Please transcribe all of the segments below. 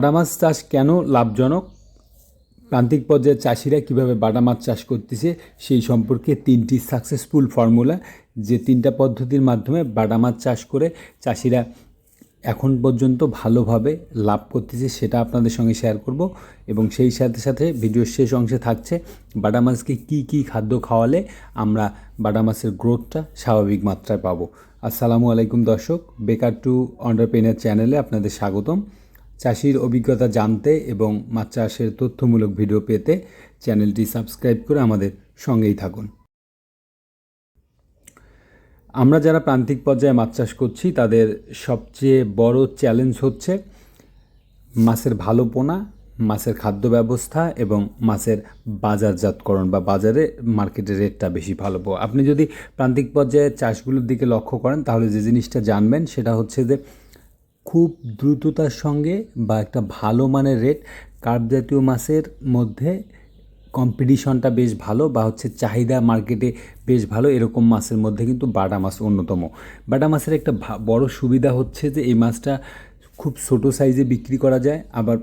বাটা মাছ চাষ কেন লাভজনক? প্রান্তিক পর্যায়ের চাষিরা কীভাবে বাটা মাছ চাষ করতেছে, সেই সম্পর্কে তিনটি সাকসেসফুল ফর্মুলা যে তিনটা পদ্ধতির মাধ্যমে বাটা মাছ চাষ করে চাষিরা এখন পর্যন্ত ভালোভাবে লাভ করতেছে, সেটা আপনাদের সঙ্গে শেয়ার করব। এবং সেই সাথে সাথে ভিডিওর শেষ অংশে থাকছে বাটা মাছকে কী কী খাদ্য খাওয়ালে আমরা বাটা মাছের গ্রোথটা স্বাভাবিক মাত্রায় পাবো। আসসালামু আলাইকুম দর্শক বেকার টু অন্টারপ্রেনার চ্যানেলে আপনাদের স্বাগতম। চাষির অভিজ্ঞতা জানতে এবং মাছ চাষের তথ্যমূলক ভিডিও পেতে চ্যানেলটি সাবস্ক্রাইব করে আমাদের সঙ্গেই থাকুন। আমরা যারা প্রান্তিক পর্যায়ে মাছ চাষ করছি, তাদের সবচেয়ে বড় চ্যালেঞ্জ হচ্ছে মাছের ভালো পোনা, মাছের খাদ্য ব্যবস্থা এবং মাছের বাজারজাতকরণ বা বাজারে মার্কেটের রেটটা বেশি ভালো আপনি যদি প্রান্তিক পর্যায়ে চাষগুলোর দিকে লক্ষ্য করেন, তাহলে যে জিনিসটা জানবেন, সেটা হচ্ছে যে খুব দ্রুততার সঙ্গে বা একটা ভালো মানের রেট কার্প জাতীয় মাছের মধ্যে কম্পিটিশনটা বেশ ভালো বা হচ্ছে চাহিদা মার্কেটে বেশ ভালো এরকম মাছের মধ্যে কিন্তু বাটা মাছ অন্যতম। বাটা মাছের একটা বড় সুবিধা হচ্ছে যে এই মাছটা খুব ছোটো সাইজে বিক্রি করা যায়, আবার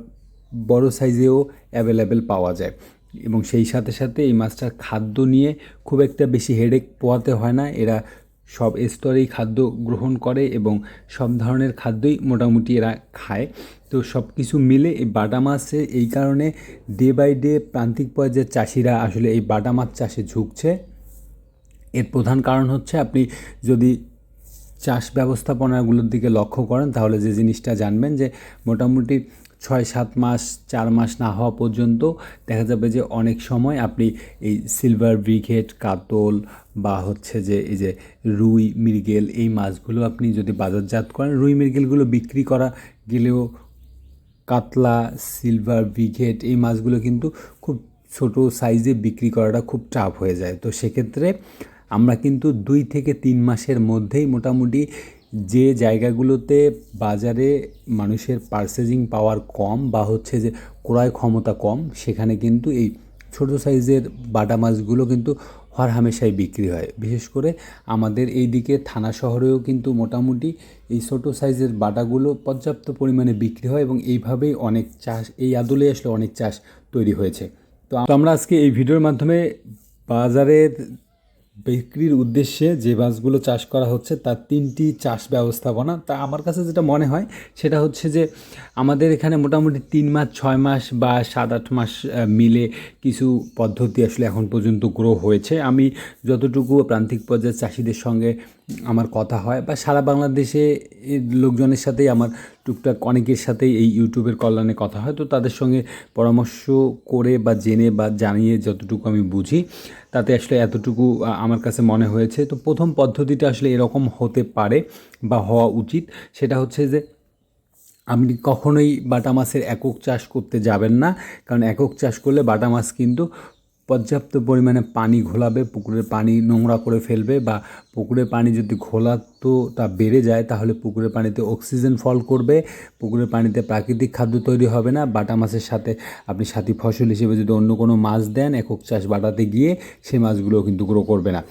বড় সাইজেও অ্যাভেলেবেল পাওয়া যায়। এবং সেই সাথে সাথে এই মাছটার খাদ্য নিয়ে খুব একটা বেশি হেডেক পোয়াতে হয় না। এরা সব স্তরেই খাদ্য গ্রহণ করে এবং সব ধরনের খাদ্যই মোটামুটি এরা খায়। তো সব কিছু মিলে এই বাটা মাছে এই কারণে ডে বাই ডে প্রান্তিক পর্যায়ের চাষিরা আসলে এই বাটা মাছ চাষে ঝুঁকছে। এর প্রধান কারণ হচ্ছে আপনি যদি চাষ ব্যবস্থাপনাগুলোর দিকে লক্ষ্য করেন তাহলে যে জিনিসটা জানবেন যে মোটামুটি ছয়, সাত মাস, চার মাস না হওয়া পর্যন্ত দেখা যাবে যে অনেক সময় আপনি এই সিলভার ব্রিগেড কাতল বা হচ্ছে যে এই যে রুই, মৃগেল এই মাছগুলো আপনি যদি বাজারজাত করেন, রুই, মৃগেলগুলো বিক্রি করা গেলেও কাতলা সিলভার ব্রিগেড এই মাছগুলো কিন্তু খুব ছোট সাইজে বিক্রি করাটা খুব টাফ হয়ে যায়। তো সেক্ষেত্রে আমরা কিন্তু দুই থেকে তিন মাসের মধ্যেই মোটামুটি যে জায়গাগুলোতে বাজারে মানুষের পারচেজিং পাওয়ার কম বা হচ্ছে যে ক্রয় ক্ষমতা কম, সেখানে কিন্তু এই ছোট সাইজের বাটা মাছগুলো কিন্তু হর হামেশাই বিক্রি হয়। বিশেষ করে আমাদের এই দিকে থানা শহরেও কিন্তু মোটামুটি এই ছোট সাইজের বাটাগুলো পর্যাপ্ত পরিমাণে বিক্রি হয় এবং এইভাবেই অনেক চাষ, এই আদলে আসলে অনেক চাষ তৈরি হয়েছে। তো আমরা আজকে এই ভিডিওর মাধ্যমে বাজারের বিক্রির উদ্দেশ্যে যে বাসগুলো চাষ করা হচ্ছে, তার তিনটি চাষ ব্যবস্থাপনা। তা আমার কাছে যেটা মনে হয়, সেটা হচ্ছে যে আমাদের এখানে মোটামুটি তিন মাস, ছয় মাস বা সাত, আট মাস মিলে কিছু পদ্ধতি আসলে এখন পর্যন্ত গ্রো হয়েছে। আমি যতটুকু প্রান্তিক পর্যায়ের চাষিদের সঙ্গে আমার কথা হয় বা সারা বাংলাদেশে লোকজনের সাথেই আমার টুকটাক অনেকের সাথেই এই ইউটিউবের কল্যাণে কথা হয়। তো তাদের সঙ্গে পরামর্শ করে বা জেনে বা জানিয়ে যতটুকু আমি বুঝি, তাতে আসলে এতটুকু আমার কাছে মনে হয়েছে। তো প্রথম পদ্ধতিটা আসলে এরকম হতে পারে বা হওয়া উচিত। সেটা হচ্ছে যে, আপনি কখনোই বাটা মাছের একক চাষ করতে যাবেন না। কারণ একক চাষ করলে বাটা মাছ কিন্তু পর্যাপ্ত পরিমাণে পানি ঘোলাবে, পুকুরের পানি নোংরা করে ফেলবে বা পুকুরের পানি যদি ঘোলাতোটা বেড়ে যায়, তাহলে পুকুরের পানিতে অক্সিজেন ফল করবে। পুকুরের পানিতে প্রাকৃতিক খাদ্য তৈরি হবে না। বাটা মাছের সাথে আপনি সাথী ফসল হিসেবে যদি অন্য কোনো মাছ দেন, একক চাষ বাটাতে গিয়ে সেই মাছগুলোও কিন্তু গ্রো করবে না।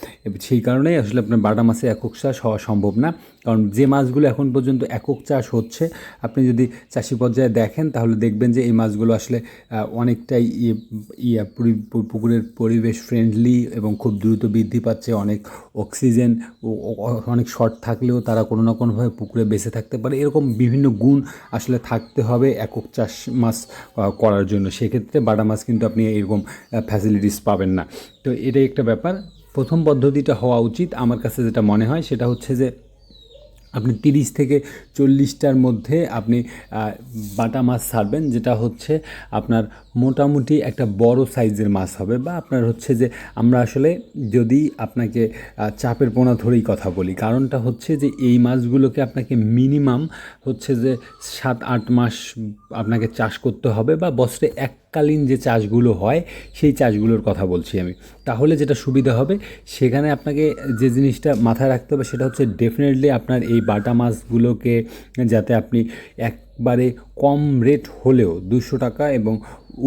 সেই কারণেই আসলে আপনার বাটা মাছের একক চাষ হওয়া সম্ভব না। কারণ যে মাছগুলো এখন পর্যন্ত একক চাষ হচ্ছে, আপনি যদি চাষি পর্যায়ে দেখেন, তাহলে দেখবেন যে এই মাছগুলো আসলে অনেকটাই ইয়ে পুকুরের পরিবেশ ফ্রেন্ডলি এবং খুব দ্রুত বৃদ্ধি পাচ্ছে। অনেক অক্সিজেন অনেক শর্ট থাকলেও তারা কোনো না কোনোভাবে পুকুরে বেঁচে থাকতে পারে। এরকম বিভিন্ন গুণ আসলে থাকতে হবে একক চাষ মাছ করার জন্য। সেক্ষেত্রে বাটা মাছ কিন্তু আপনি এরকম ফ্যাসিলিটিস পাবেন না। তো এটাই একটা ব্যাপার। প্রথম পদ্ধতিটা হওয়া উচিত। আমার কাছে যেটা মনে হয় সেটা হচ্ছে যে আপনি তিরিশ থেকে চল্লিশটার মধ্যে আপনি বাটা মাছ ছাড়বেন, যেটা হচ্ছে আপনার মোটামুটি একটা বড় সাইজের মাছ হবে বা আপনার হচ্ছে যে আমরা আসলে যদি আপনাকে চাপের পোনা ধরেই কথা বলি, কারণটা হচ্ছে যে এই মাছগুলোকে আপনাকে মিনিমাম হচ্ছে যে সাত আট মাস আপনাকে চাষ করতে হবে বা বছরে এককালীন যে চাষগুলো হয়, সেই চাষগুলোর কথা বলছি আমি। তাহলে যেটা সুবিধা হবে, সেখানে আপনাকে যে জিনিসটা মাথায় রাখতে হবে, সেটা হচ্ছে ডেফিনেটলি আপনার এই বাটা মাছগুলোকে যাতে আপনি এক একবারে কম রেট হলেও দুশো টাকা এবং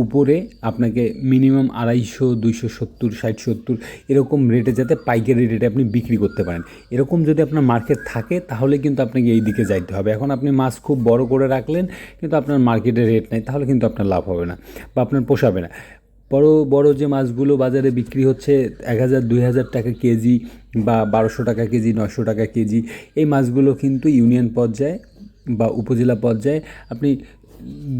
উপরে আপনাকে মিনিমাম আড়াইশো, দুইশো সত্তর, ষাট সত্তর এরকম রেটে যাতে পাইকারি রেটে আপনি বিক্রি করতে পারেন। এরকম যদি আপনার মার্কেট থাকে তাহলে কিন্তু আপনাকে এই দিকে যাইতে হবে। এখন আপনি মাছ খুব বড় করে রাখলেন কিন্তু আপনার মার্কেটে রেট নেই, তাহলে কিন্তু আপনার লাভ হবে না বা আপনার পোষাবে না। বড় বড় যে মাছগুলো বাজারে বিক্রি হচ্ছে এক হাজার, দুই হাজার টাকা কেজি বা বারোশো টাকা কেজি নশো টাকা কেজি, এই মাছগুলো কিন্তু ইউনিয়ন পর্যায়ে বা উপজেলা পর্যায়ে আপনি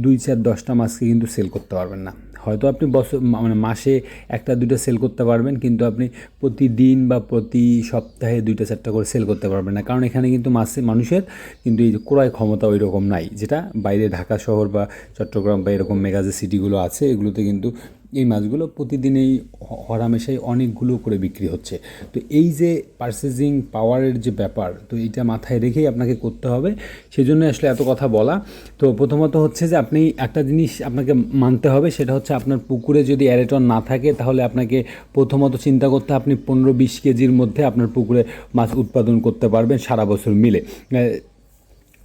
দুই চার দশটা মাছকে কিন্তু সেল করতে পারবেন না। হয়তো আপনি বছর মানে মাসে একটা, দুইটা সেল করতে পারবেন, কিন্তু আপনি প্রতিদিন বা প্রতি সপ্তাহে দুইটা, চারটা করে সেল করতে পারবেন না। কারণ এখানে কিন্তু মাসে, মানুষের কিন্তু এই ক্রয় ক্ষমতা ওই রকম নাই। যেটা বাইরে ঢাকা শহর বা চট্টগ্রাম বা এরকম মেগা যে সিটিগুলো আছে, এগুলোতে কিন্তু এই মাছগুলো প্রতিদিনেই হরামেশাই অনেকগুলো করে বিক্রি হচ্ছে। তো এই যে পারচেজিং পাওয়ারের যে ব্যাপার, তো এটা মাথায় রেখেই আপনাকে করতে হবে। সেই জন্য আসলে এত কথা বলা। তো প্রথমত হচ্ছে যে আপনি একটা জিনিস আপনাকে মানতে হবে, সেটা হচ্ছে আপনার পুকুরে যদি অ্যারেটন না থাকে, তাহলে আপনাকে প্রথমত চিন্তা করতে আপনি পনেরো বিশ কেজির মধ্যে আপনার পুকুরে মাছ উৎপাদন করতে পারবেন সারা বছর মিলে।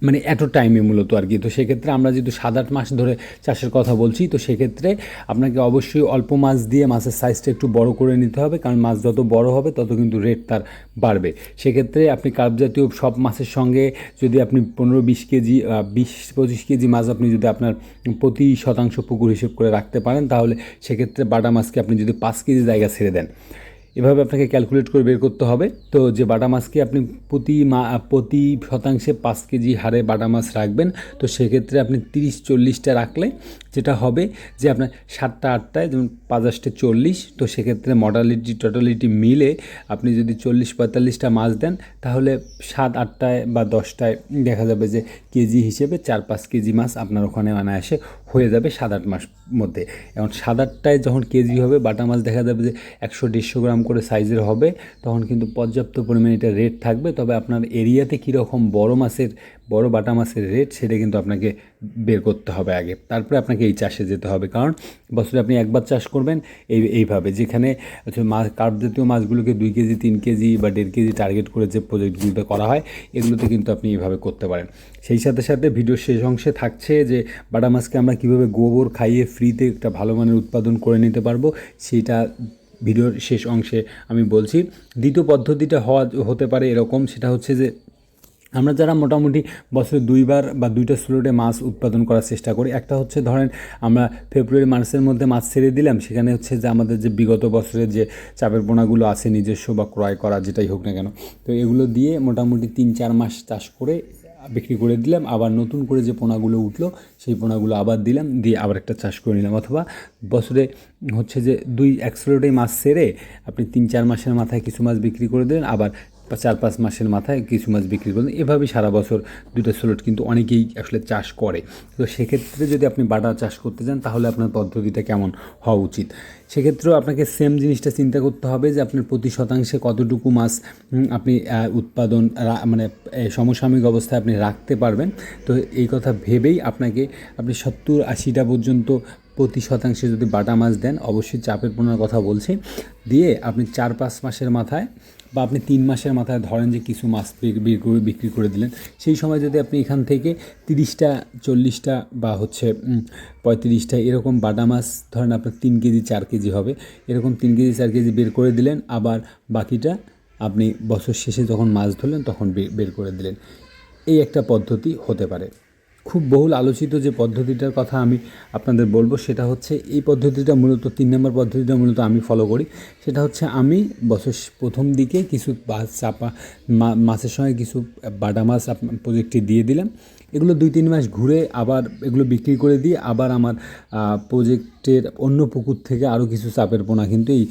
মানে এত টাইমে মূলত আর কি। তো সেক্ষেত্রে আমরা যেহেতু সাত আট মাস ধরে চাষের কথা বলছি, তো সেক্ষেত্রে আপনাকে অবশ্যই অল্প মাছ দিয়ে মাছের সাইজটা একটু বড় করে নিতে হবে, কারণ মাছ যত বড় হবে, তত কিন্তু রেট তার বাড়বে। সেক্ষেত্রে আপনি কার্প জাতীয় সব মাছের সঙ্গে যদি আপনি পনেরো বিশ কেজি বিশ পঁচিশ কেজি মাছ আপনি যদি আপনার প্রতি শতাংশ পুকুর হিসেব করে রাখতে পারেন, তাহলে সেক্ষেত্রে বাটা মাছকে আপনি যদি পাঁচ কেজি জায়গা ছেড়ে দেন। এভাবে আপনাকে ক্যালকুলেট করে বের করতে হবে। তো যে বাটা মাছকে আপনি প্রতি মা, প্রতি শতাংশে পাঁচ কেজি হারে বাটা মাছ রাখবেন, তো সেক্ষেত্রে আপনি তিরিশ চল্লিশটা রাখলে যেটা হবে যে আপনার সাতটা আটটায় যেমন পাঁচাশটে চল্লিশ, তো সেক্ষেত্রে মডালিটি টোটালিটি মিলে আপনি যদি চল্লিশ, পঁয়তাল্লিশটা মাছ দেন, তাহলে সাত, আটটায় বা দশটায় দেখা যাবে যে কেজি হিসেবে চার, পাঁচ কেজি মাছ আপনার ওখানে অনায়াসে হয়ে যাবে সাত আট মাস মধ্যে। এখন সাত আটটায় যখন কেজি হবে, বাটা মাছ দেখা যাবে যে একশো দেড়শো গ্রাম করে সাইজের হবে। তখন কিন্তু পর্যাপ্ত পরিমাণে এটা রেট থাকবে। তবে আপনার এরিয়াতে কীরকম বড় মাছের বড় বাটা মাছের রেট সেটা কিন্তু আপনাকে বের করতে হবে আগে। তারপরে আপনাকে এই চাষে যেতে হবে। কারণ বছরে আপনি একবার চাষ করবেন, এই, এইভাবে। যেখানে মাছ কার্প জাতীয় মাছগুলোকে দুই কেজি, তিন কেজি বা দেড় কেজি টার্গেট করে যে প্রজেক্টগুলোতে করা হয়, এগুলোতে কিন্তু আপনি এইভাবে করতে পারেন। সেই সাথে সাথে ভিডিওর শেষ অংশে থাকছে যে বাটা মাছকে আমরা কীভাবে গোবর খাইয়ে ফ্রিতে একটা ভালো মানের উৎপাদন করে নিতে পারব, সেটা ভিডিওর শেষ অংশে আমি বলছি। দ্বিতীয় পদ্ধতিটা হওয়া, হতে পারে এরকম, সেটা হচ্ছে যে আমরা যারা মোটামুটি বছরে দুইবার বা দুইটা স্লোটে মাছ উৎপাদন করার চেষ্টা করি, একটা হচ্ছে ধরেন আমরা ফেব্রুয়ারি মার্চের মধ্যে মাছ ছেড়ে দিলাম, সেখানে হচ্ছে যে আমাদের যে বিগত বছরের যে চাপের পোনাগুলো আছে নিজস্ব বা ক্রয় করা যেটাই হোক না কেন, তো এগুলো দিয়ে মোটামুটি তিন চার মাস চাষ করে বিক্রি করে দিলাম, আবার নতুন করে যে পোনাগুলো উঠল সেই পোনাগুলো আবার দিলাম, দিয়ে আবার একটা চাষ করে নিলাম, অথবা বছরে হচ্ছে যে দুই, এক মাছ সেরে আপনি তিন চার মাসের মাথায় কিছু মাছ বিক্রি করে দিলেন, আবার চার পাঁচ মাসের মাথায় কিছু মাছ বিক্রি করলেন এভাবেই সারা বছর দুটো স্লোট কিন্তু অনেকেই আসলে চাষ করে। তো সেক্ষেত্রে যদি আপনি বাটা চাষ করতে চান তাহলে আপনার পদ্ধতিটা কেমন হওয়া উচিত? সেক্ষেত্রেও আপনাকে সেম জিনিসটা চিন্তা করতে হবে যে আপনার প্রতি শতাংশে কতটুকু মাছ আপনি উৎপাদন মানে সমসাময়িক অবস্থায় আপনি রাখতে পারবেন। তো এই কথা ভেবেই আপনাকে, আপনি সত্তর আশিটা পর্যন্ত প্রতি শতাংশে যদি বাটা মাছ দেন, অবশ্যই চাপের পোনার কথা বলছি। দিয়ে আপনি চার পাঁচ মাসের মাথায় বা আপনি তিন মাসের মাথায় ধরেন যে কিছু মাছ বিক- বিক্রি করে বিক্রি করে দিলেন, সেই সময় যদি আপনি এখান থেকে তিরিশটা, চল্লিশটা বা হচ্ছে পঁয়ত্রিশটা এরকম বাটা মাছ, ধরেন আপনার তিন কেজি, চার কেজি হবে, এরকম তিন কেজি, চার কেজি বের করে দিলেন, আবার বাকিটা আপনি বছর শেষে যখন মাছ ধরলেন, তখন বের করে দিলেন। এই একটা পদ্ধতি হতে পারে। খুব বহুল আলোচিত যে পদ্ধতিটার কথা আমি আপনাদের বলব, সেটা হচ্ছে এই পদ্ধতিটা মূলত, তিন নম্বর পদ্ধতিটা মূলত আমি ফলো করি। সেটা হচ্ছে আমি বছর প্রথম দিকে কিছু চাপা মাছের সঙ্গে কিছু বাটা মাছ প্রজেক্টে দিয়ে দিলাম। এগুলো দুই তিন মাস ঘুরে আবার এগুলো বিক্রি করে দিয়ে আবার আমার প্রজেক্টের অন্য পুকুর থেকে আরও কিছু চাপের পোনা কিন্তু এই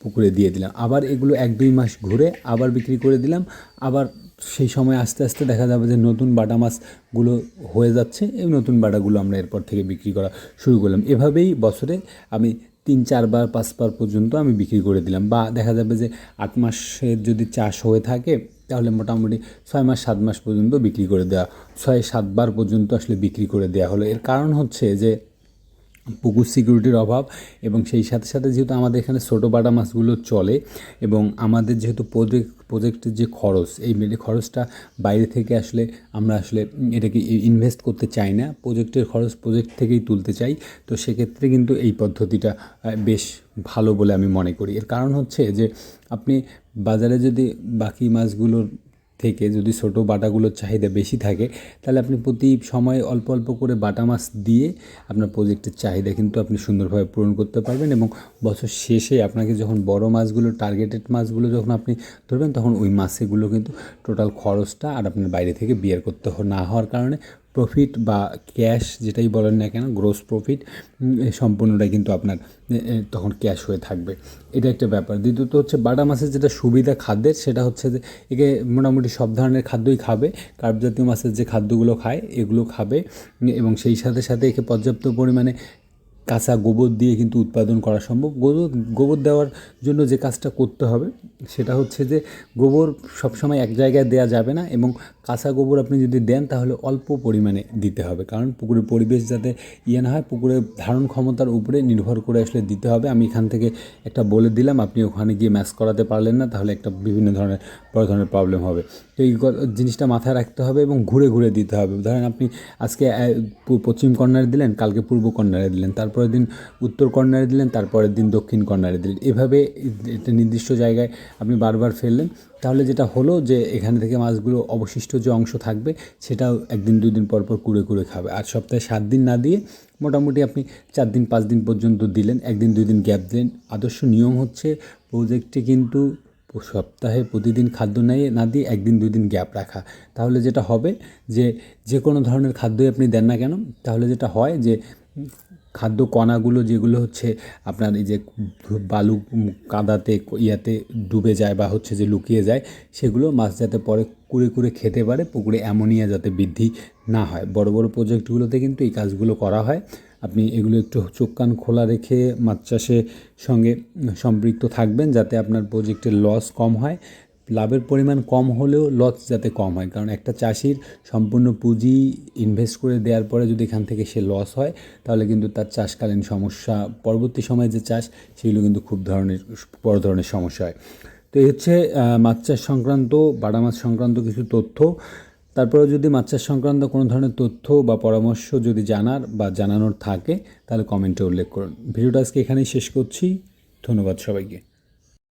পুকুরে দিয়ে দিলাম। আবার এগুলো এক দুই মাস ঘুরে আবার বিক্রি করে দিলাম। আবার সেই সময় আস্তে আস্তে দেখা যাবে যে নতুন বাটা মাছগুলো হয়ে যাচ্ছে, এই নতুন বাটাগুলো আমরা এরপর থেকে বিক্রি করা শুরু করলাম। এভাবেই বছরে আমি তিন চারবার পাঁচবার পর্যন্ত আমি বিক্রি করে দিলাম বা দেখা যাবে যে আট মাসের যদি চাষ হয়ে থাকে, তাহলে মোটামুটি ছয় মাস, সাত মাস পর্যন্ত বিক্রি করে দেওয়া, ছয় সাতবার পর্যন্ত আসলে বিক্রি করে দেওয়া হলো। এর কারণ হচ্ছে যে পুকুর সিকিউরিটির অভাব এবং সেই সাথে সাথে যেহেতু আমাদের এখানে ছোটো বাটা মাছগুলো চলে এবং আমাদের যেহেতু প্রজেক্ট প্রজেক্টের যে খরচ, এই খরচটা বাইরে থেকে আসলে আমরা আসলে এটাকে ইনভেস্ট করতে চাই না। প্রজেক্টের খরচ প্রজেক্ট থেকেই তুলতে চাই। তো সেক্ষেত্রে কিন্তু এই পদ্ধতিটা বেশ ভালো বলে আমি মনে করি। এর কারণ হচ্ছে যে আপনি বাজারে যদি বাকি মাছগুলোর থেকে যদি ছোটো বাটাগুলোর চাহিদা বেশি থাকে, তাহলে আপনি প্রতি সময় অল্প অল্প করে বাটা মাছ দিয়ে আপনার প্রজেক্টের চাহিদা কিন্তু আপনি সুন্দরভাবে পূরণ করতে পারবেন এবং বছর শেষে আপনাকে যখন বড় মাছগুলো টার্গেটেড মাছগুলো যখন আপনি ধরবেন, তখন ওই মাছগুলো কিন্তু টোটাল খরচটা আর আপনার বাইরে থেকে বিয়ার করতে না হওয়ার কারণে প্রফিট বা ক্যাশ যেটাই বলেন না কেন গ্রোস প্রফিট সম্পূর্ণটাই কিন্তু আপনার তখন ক্যাশ হয়ে থাকবে। এটা একটা ব্যাপার। দ্বিতীয়ত হচ্ছে বাটা মাছের যেটা সুবিধা খাদ্যের, সেটা হচ্ছে যে একে মোটামুটি সব ধরনের খাদ্যই খাবে। কার্ব জাতীয় মাছের যে খাদ্যগুলো খায়, এগুলো খাবে। এবং সেই সাথে সাথে একে পর্যাপ্ত পরিমাণে কাঁচা গোবর দিয়ে কিন্তু উৎপাদন করা সম্ভব। গোবর গোবর দেওয়ার জন্য যে কাজটা করতে হবে সেটা হচ্ছে যে গোবর সবসময় এক জায়গায় দেওয়া যাবে না এবং কাঁচা গোবর আপনি যদি দেন তাহলে অল্প পরিমাণে দিতে হবে। কারণ পুকুরের পরিবেশ যাতে ইয়ে না হয় পুকুরের ধারণ ক্ষমতার উপরে নির্ভর করে আসলে দিতে হবে। আমি এখান থেকে একটা বলে দিলাম, আপনি ওখানে গিয়ে ম্যাচ করাতে পারলেন না, তাহলে একটা বিভিন্ন ধরনের, বড় ধরনের প্রবলেম হবে। তো এই জিনিসটা মাথায় রাখতে হবে এবং ঘুরে ঘুরে দিতে হবে। ধরেন আপনি আজকে পশ্চিম কর্নারে দিলেন, কালকে পূর্ব কর্নারে দিলেন তারপরের দিন উত্তর কর্নারে দিলেন, তারপরের দিন দক্ষিণ কর্নারে দিলেন। এভাবে একটা নির্দিষ্ট জায়গায় আপনি বারবার ফেললেন। তাহলে যেটা হলো যে এখানে থেকে মাছগুলো অবশিষ্ট যে অংশ থাকবে, সেটাও একদিন দুই দিন পর পর কুড়ে কুড়ে খাবে। আর সপ্তাহে সাত দিন না দিয়ে মোটামুটি আপনি চার দিন, পাঁচ দিন পর্যন্ত দিলেন, একদিন দুই দিন গ্যাপ দিলেন। আদর্শ নিয়ম হচ্ছে প্রজেক্টে কিন্তু সপ্তাহে প্রতিদিন খাদ্য নেয় না দিয়ে একদিন দুই দিন গ্যাপ রাখা। তাহলে যেটা হবে যে যে কোনো ধরনের খাদ্যই আপনি দেন না কেন, তাহলে যেটা হয় যে খাদ্য কণাগুলো যেগুলো হচ্ছে আপনার এই যে বালু কাদাতে, ইয়াতে ডুবে যায় বা হচ্ছে যে লুকিয়ে যায়, সেগুলো মাছ যাতে পরে কুড়ে কুড়ে খেতে পারে, পুকুরে অ্যামোনিয়া যাতে বৃদ্ধি না হয়। বড় বড় প্রজেক্টগুলোতে কিন্তু এই কাজগুলো করা হয়। আপনি এগুলো একটু চোখ কান খোলা রেখে মাছ চাষের সঙ্গে সম্পৃক্ত থাকবেন যাতে আপনার প্রজেক্টের লস কম হয়। লাভের পরিমাণ কম হলেও লস যাতে কম হয়। কারণ একটা চাষির সম্পূর্ণ পুঁজি ইনভেস্ট করে দেওয়ার পরে যদি এখান থেকে সে লস হয়, তাহলে কিন্তু তার চাষকালীন সমস্যা, পরবর্তী সময়ে যে চাষ, সেগুলো কিন্তু খুব ধরনের, বড় ধরনের সমস্যা হয়। তো এই হচ্ছে মাছ চাষ সংক্রান্ত, বাটা মাছ সংক্রান্ত কিছু তথ্য। তারপরে যদি মাছ চাষ সংক্রান্ত কোনো ধরনের তথ্য বা পরামর্শ যদি জানার বা জানানোর থাকে, তাহলে কমেন্টে উল্লেখ করুন। ভিডিওটা আজকে এখানেই শেষ করছি। ধন্যবাদ সবাইকে।